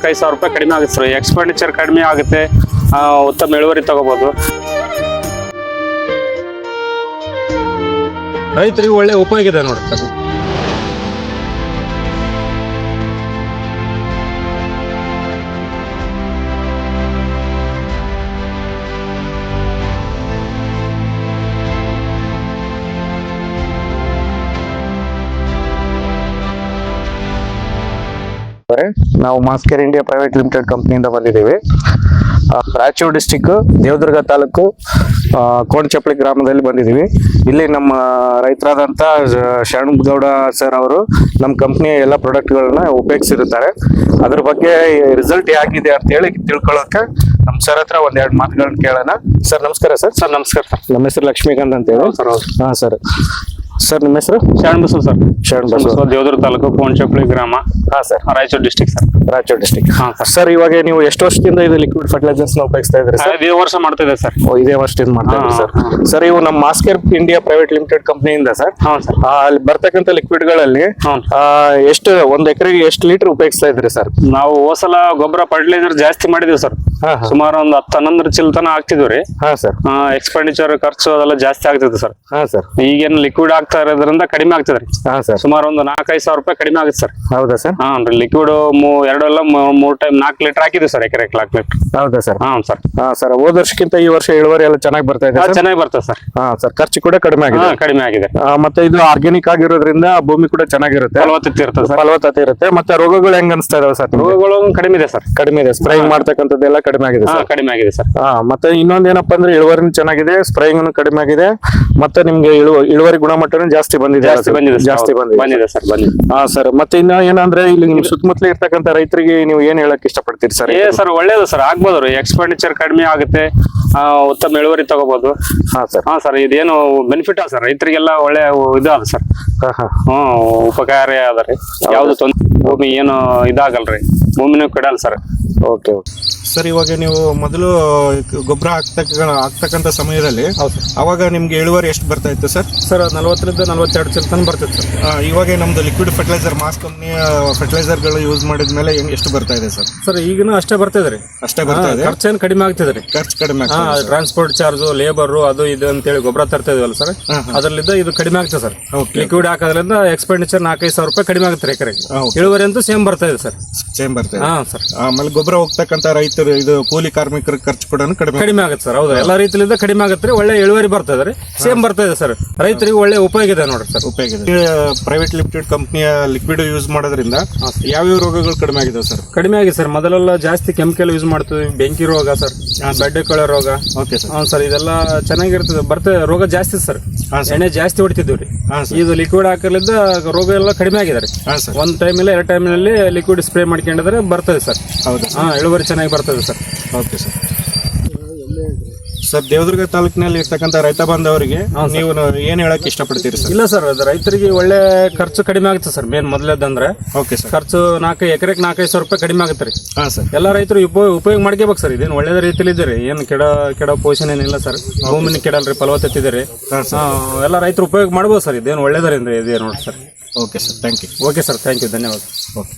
ನಾಲ್ಕೈದು ಸಾವಿರ ರೂಪಾಯಿ ಕಡಿಮೆ ಆಗುತ್ತೆ ಸರ್. ಎಕ್ಸ್ಪೆಂಡಿಚರ್ ಕಡಿಮೆ ಆಗುತ್ತೆ. ಉತ್ತಮ ಇಳುವರಿ ತಗೋಬಹುದು ರೈತರಿಗೆ ಒಳ್ಳೆ ಉಪಯೋಗ ಇದೆ ನೋಡಿ ನಾವು ಮಾಸ್ಕೇರ್ ಇಂಡಿಯಾ ಪ್ರೈವೇಟ್ ಲಿಮಿಟೆಡ್ ಕಂಪ್ನಿಯಿಂದ ಬಂದಿದ್ದೀವಿ. ರಾಯಚೂರು ಡಿಸ್ಟಿಕ್ ದೇವದುರ್ಗ ತಾಲೂಕು ಕೋಣಚಪ್ಪಳಿ ಗ್ರಾಮದಲ್ಲಿ ಬಂದಿದ್ದೀವಿ. ಇಲ್ಲಿ ನಮ್ಮ ರೈತರಾದಂಥ ಶರಣಗೌಡ ಸರ್ ಅವರು ನಮ್ಮ ಕಂಪ್ನಿಯ ಎಲ್ಲ ಪ್ರಾಡಕ್ಟ್ಗಳನ್ನ ಉಪಯೋಗಿಸಿರುತ್ತಾರೆ. ಅದ್ರ ಬಗ್ಗೆ ರಿಸಲ್ಟ್ ಹೇಗಿದೆ ಅಂತ ಹೇಳಿ ತಿಳ್ಕೊಳ್ಳೋಕೆ ನಮ್ಮ ಸರ್ ಹತ್ರ ಒಂದೆರಡು ಮಾತುಗಳನ್ನ ಕೇಳೋಣ. ಸರ್ ನಮಸ್ಕಾರ ಸರ್. ಸರ್ ನಮಸ್ಕಾರ ನಮ್ಮ ಹೆಸರು ಲಕ್ಷ್ಮೀಕಾಂತ್ ಅಂತ ಹೇಳಿ. ಸರ್ ಹಾಂ ಸರ್. ಸರ್ ನಿಮ್ಮ ಹೆಸರು? ಶರಣ ಬಸವ ಸರ್. ಶರಣ್ ಬಸವ ದೇವದುರ್ಗ ತಾಲೂಕು ಕೋಣಚಪ್ಪಳಿ ಗ್ರಾಮ. ಹಾ sir. Raichur district sir. Raichur district ಹಾ ಸರ್. ಇವಾಗ ನೀವು ಎಷ್ಟು ವರ್ಷದಿಂದ ಇದು ಲಿಕ್ವಿಡ್ ಫರ್ಟಿಲೈಸರ್ಸ್ನ ಉಪಯೋಗಿಸ್ತಾ ಇದ್ರಿ ಸರ್? ಇದೇ ವರ್ಷ ಮಾಡ್ತಾ ಇದೆ ಸರ್. ಓ, ಇದೇ ವರ್ಷದಿಂದ ಮಾಡ್ತಾ ಇದ್ದೀವಿ ಸರ್. ಸರ್ ಇವು ನಮ್ಮ ಮಾಸ್ಕರ್ ಇಂಡಿಯಾ ಪ್ರೈವೇಟ್ ಲಿಮಿಟೆಡ್ ಕಂಪ್ನಿಯಿಂದ ಸರ್. ಹಾ ಸರ್. ಅಲ್ಲಿ ಬರ್ತಕ್ಕಂಥ ಲಿಕ್ವಿಡ್ಗಳಲ್ಲಿ ಎಷ್ಟು ಒಂದ್ ಎಕರೆಗೆ ಎಷ್ಟು ಲೀಟರ್ ಉಪಯೋಗಿಸ್ತಾ ಇದ್ರಿ ಸರ್? ನಾವು ಹೋಸಲ ಗೊಬ್ಬರ ಫರ್ಟಿಲೈಸರ್ ಜಾಸ್ತಿ ಮಾಡಿದೀವಿ ಸರ್. ಸುಮಾರು ಒಂದು ಹತ್ತು ಹನ್ನೊಂದರ ಚಿಲ್ತನ ಹಾಕ್ತಿದ್ವಿ ರೀ. ಹಾ ಸರ್. ಎಕ್ಸ್ಪೆಂಡಿಚರ್ ಖರ್ಚು ಅದೆಲ್ಲ ಜಾಸ್ತಿ ಆಗ್ತಿತ್ತು ಸರ್. ಹಾ ಸರ್. ಈಗೇನು ಲಿಕ್ವಿಡ್ ಆಗ್ತಾ ಇರೋದ್ರಿಂದ ಕಡಿಮೆ ಆಗ್ತದ್ರಿ ಹಾ ಸರ್. ಸುಮಾರು ಒಂದು ನಾಲ್ಕೈದು ಸಾವಿರ ರೂಪಾಯಿ ಕಡಿಮೆ ಆಗುತ್ತೆ ಸರ್. ಹೌದಾ ಸರ್? ಹಾ ರೀ ಲಿಕ್ವಿಡ್ ಎರಡೆಲ್ಲ ಮೂರ್ ಟೈಮ್ ನಾಲ್ಕು ಲೀಟರ್ ಹಾಕಿದ್ವಿ ಸರ್ ಎಕರೆ ನಾಲ್ಕು ಲೀಟರ್. ಹೌದಾ ಸರ್? ಹಾ ಸರ್. ಹಾ ಸರ್ ಹೋದ ವರ್ಷಕ್ಕಿಂತ ಈ ವರ್ಷ ಇಳುವರಿ ಎಲ್ಲ ಚೆನ್ನಾಗಿ ಬರ್ತಾ ಇದೆ ಚೆನ್ನಾಗಿ ಬರ್ತದೆ ಸರ್. ಹಾ ಸರ್ ಖರ್ಚು ಕೂಡ ಕಡಿಮೆ ಆಗಿದೆ. ಕಡಿಮೆ ಆಗಿದೆ. ಆ, ಮತ್ತೆ ಇದು ಆರ್ಗ್ಯಾನಿಕ್ ಆಗಿರೋದ್ರಿಂದ ಭೂಮಿ ಕೂಡ ಚೆನ್ನಾಗಿರುತ್ತೆ. ಫಲವತ್ತತೆ ಇರ್ತದೆ ಸರ್. ಫಲವತ್ತತೆ ಇರುತ್ತೆ. ಮತ್ತೆ ರೋಗಗಳು ಹೆಂಗ್ ಅನಿಸ್ತಾ ಇದಾವೆ ಸರ್ ನಿಮ್ಗೆ? ರೋಗಗಳು ಕಡಿಮೆ ಇದೆ ಸರ್. ಕಡಿಮೆ ಇದೆ. ಸ್ಪ್ರೇಯಿಂಗ್ ಮಾಡ್ತಕ್ಕಂಥದ್ದೆಲ್ಲ ಕಡಿಮೆ ಆಗಿದೆ ಹಾ ಸರ್. ಕಡಿಮೆ ಆಗಿದೆ ಸರ್. ಹಾ ಮತ್ತೆ ಇನ್ನೊಂದ್ ಏನಪ್ಪಾ ಅಂದ್ರೆ ಇಳುವರಿ ಚೆನ್ನಾಗಿದೆ ಸ್ಪ್ರೇಯಿಂಗ್ ಕಡಿಮೆ ಆಗಿದೆ ಮತ್ತೆ ನಿಮ್ಗೆ ಇಳುವ ಇಳುವರಿ ಗುಣಮಟ್ಟ ಜಾಸ್ತಿ ಬಂದಿದೆ ಜಾಸ್ತಿ ಬಂದಿದೆ sir. ಜಾಸ್ತಿ ಬಂದಿದೆ ಬಂದಿದೆ ಸರ್ ಬಂದಿದೆ. ಹಾ ಸರ್. ಮತ್ತೆ ಇನ್ನ ಏನಂದ್ರೆ ಇಲ್ಲಿ ನಿಮ್ ಸುತ್ತಮುತ್ತಲ ಇರ್ತಕ್ಕಂತ ರೈತರಿಗೆ ನೀವು ಏನ್ ಹೇಳಕ್ ಇಷ್ಟಪಡ್ತೀರಿ ಸರ್? ಏ ಸರ್ ಒಳ್ಳೇದು ಸರ್ ಆಗ್ಬೋದು. ರೀ ಎಕ್ಸ್ಪೆಂಡಿಚರ್ ಕಡಿಮೆ ಆಗುತ್ತೆ. ಆ, ಉತ್ತಮ ಇಳುವರಿ ತಗೋಬಹುದು ಹಾ ಸರ್. ಹಾ ಸರ್ ಇದೇನು ಬೆನಿಫಿಟ್ ಅದ ಸರ್. ರೈತರಿಗೆಲ್ಲ ಒಳ್ಳೆ ಇದು ಅದ ಸರ್. ಹಾ ಹಾ. ಹ್ಮ್ ಉಪಕಾರಿ ಅದ ರೀ. ಯಾವ್ದು ತೊಂದ್ರೆ ಭೂಮಿ ಏನು ಇದಾಗಲ್ರಿ. ಭೂಮಿನೂ ಕೆಡಲ್ಲ ಸರ್. Okay okay. ಸರ್ ಇವಾಗ ನೀವು ಮೊದಲು ಗೊಬ್ಬರ ಹಾಕ್ತಕ್ಕ ಹಾಕ್ತಕ್ಕಂಥ ಸಮಯದಲ್ಲಿ ಅವಾಗ ನಿಮ್ಗೆ ಇಳುವರಿ ಎಷ್ಟು ಬರ್ತಾ ಇತ್ತು ಸರ್? ಸರ್ ನಲವತ್ತರಿಂದ ನಲವತ್ತೆರಡು ಚಿಲ್ ತನಕ ಬರ್ತಿತ್ತು ಸರ್. ಇವಾಗ ನಮ್ದು ಲಿಕ್ವಿಡ್ ಫರ್ಟಿಲೈಸರ್ ಮಾಸ್ ಕಂಪ್ನಿಯ ಫರ್ಟಿಲೈಸರ್ಗಳು ಯೂಸ್ ಮಾಡಿದ ಮೇಲೆ ಎಷ್ಟು ಬರ್ತಾ ಇದೆ ಸರ್? ಸರ್ ಈಗಿನ ಅಷ್ಟೇ ಬರ್ತಾ ರೀ. ಅಷ್ಟೇ ಬರ್ತಾ ಇದೆ? ಖರ್ಚೇನು ಕಡಿಮೆ ಆಗ್ತದೆ ರೀ. ಖರ್ಚು ಕಡಿಮೆ ಟ್ರಾನ್ಸ್ಪೋರ್ಟ್ ಚಾರ್ಜ್ ಲೇಬರ್ ಅದು ಇದು ಅಂತೇಳಿ ಗೊಬ್ಬರ ತರ್ತಾ ಇದೀವಲ್ಲ ಸರ್. ಅದರಲ್ಲಿದ್ದ ಇದು ಕಡಿಮೆ ಆಗ್ತದೆ ಸರ್. ಲಿಕ್ವಿಡ್ ಹಾಕೋದ್ರಿಂದ ಎಕ್ಸ್ಪೆಂಡಿಚರ್ ನಾಲ್ಕೈದು ಸಾವಿರ ರೂಪಾಯಿ ಕಡಿಮೆ ಆಗುತ್ತೆ ರೀ ಎಕರೆಗೆ. ಇಳುವರಿ ಅಂತೂ ಸೇಮ್ ಬರ್ತಾ ಇದೆ ಸರ್. ಸೇಮ್ ಬರ್ತಾ ಇದೆ. ಹಾ ಸರ್. ಆಮೇಲೆ ಗೊಬ್ಬರ ಹೋಗ್ತಕ್ಕಂಥ ರೈತರು ಇದು ಕೂಲಿ ಕಾರ್ಮಿಕರ ಖರ್ಚು ಕೂಡ ಕಡಿಮೆ ಕಡಿಮೆ ಆಗುತ್ತೆ ಸರ್ ಹೌದು. ಎಲ್ಲ ರೀತಿಯಿಂದ ಕಡಿಮೆ ಆಗುತ್ತೆ ರೀ ಒಳ್ಳೆ ಇಳುವರಿ ಬರ್ತಾ ರೀ. ಸೇಮ್ ಬರ್ತಾ ಇದೆ ಸರ್. ರೈತರಿಗೆ ಒಳ್ಳೆ ಉಪಯೋಗ ಇದೆ ನೋಡ್ರಿ ಸರ್. ಉಪಯೋಗ ಇದೆ. ಪ್ರೈವೇಟ್ ಲಿಮಿಟೆಡ್ ಕಂಪ್ನಿಯ ಲಿಕ್ವಿಡ್ ಯೂಸ್ ಮಾಡೋದ್ರಿಂದ ಯಾವ್ಯಾವ ರೋಗಗಳು ಕಡಿಮೆ ಆಗಿದೆ ಸರ್? ಕಡಿಮೆ ಆಗಿದೆ ಸರ್. ಮೊದಲೆಲ್ಲ ಜಾಸ್ತಿ ಕೆಮಿಕಲ್ ಯೂಸ್ ಮಾಡ್ತೀವಿ ಬೆಂಕಿ ರೋಗ ಸರ್. ಬೆಡ್ಡೆ ಕೊಳೆ ರೋಗ. Okay sir. ಹಾಂ ಸರ್ ಇದೆಲ್ಲ ಚೆನ್ನಾಗಿರ್ತದೆ. ಬರ್ತದೆ ರೋಗ ಜಾಸ್ತಿ ಸರ್. ಎಣ್ಣೆ ಜಾಸ್ತಿ ಹೊಡಿತಿದ್ವಿ ರೀ. ಇದು ಲಿಕ್ವಿಡ್ ಹಾಕಲಿದ್ದ ರೋಗ ಎಲ್ಲ ಕಡಿಮೆ ಆಗಿದೆ ರೀ. ಹಾ ಸರ್. ಒಂದ್ ಟೈಮ್ ಇಲ್ಲ ಎರಡು ಟೈಮ್ನಲ್ಲಿ ಲಿಕ್ವಿಡ್ ಸ್ಪ್ರೇ ಮಾಡ್ಕೊಂಡಿದ್ರೆ ಬರ್ತದೆ ಸರ್. ಹೌದು ಹಾ ಇಳುವರಿ ಚೆನ್ನಾಗಿ ಬರ್ತದೆ. Sir. Okay sir. Sir Devadurga ತಾಲೂಕಿನಲ್ಲಿ ಇರ್ತಕ್ಕಂಥ ರೈತ ಬಾಂಧವರಿಗೆ ನೀವು ಏನು ಹೇಳಕ್ ಇಷ್ಟಪಡ್ತೀರಿ ಸರ್? ಇಲ್ಲ ಸರ್ ಅದು ರೈತರಿಗೆ ಒಳ್ಳೆ ಖರ್ಚು ಕಡಿಮೆ ಆಗುತ್ತೆ ಸರ್ ಮೇನ್ ಮೊದಲೇದಂದ್ರೆ ಓಕೆ ಸರ್. ಖರ್ಚು ನಾಲ್ಕು ಎಕರೆಗೆ ನಾಲ್ಕೈದು ಸಾವಿರ ರೂಪಾಯಿ ಕಡಿಮೆ ಆಗುತ್ತೆ ರೀ. ಹಾಂ ಸರ್. ಎಲ್ಲ ರೈತರು ಉಪಯೋಗ ಉಪಯೋಗ ಮಾಡ್ಕೋಬೇಕು ಸರ್ ಇದೇನು ಒಳ್ಳೆಯ ರೀತಿಯಲ್ಲಿ ಇದ್ದೀರಿ ಏನು ಕೆಡ ಕೆಡ ಪೊಸಿಷನ್ ಏನಿಲ್ಲ ಸರ್. ಭೂಮಿನ ಕೆಡಲ್ರಿ ಫಲವತ್ತತೆ ಇದೆ ರೀ. ಎಲ್ಲ ರೈತರು ಉಪಯೋಗ ಮಾಡ್ಬೋದು ಸರ್ ಇದೇನು ಒಳ್ಳೇದರಿಂದ ಇದೆ ನೋಡಿ sir. Okay sir thank you okay sir thank you ಧನ್ಯವಾದ. ಓಕೆ.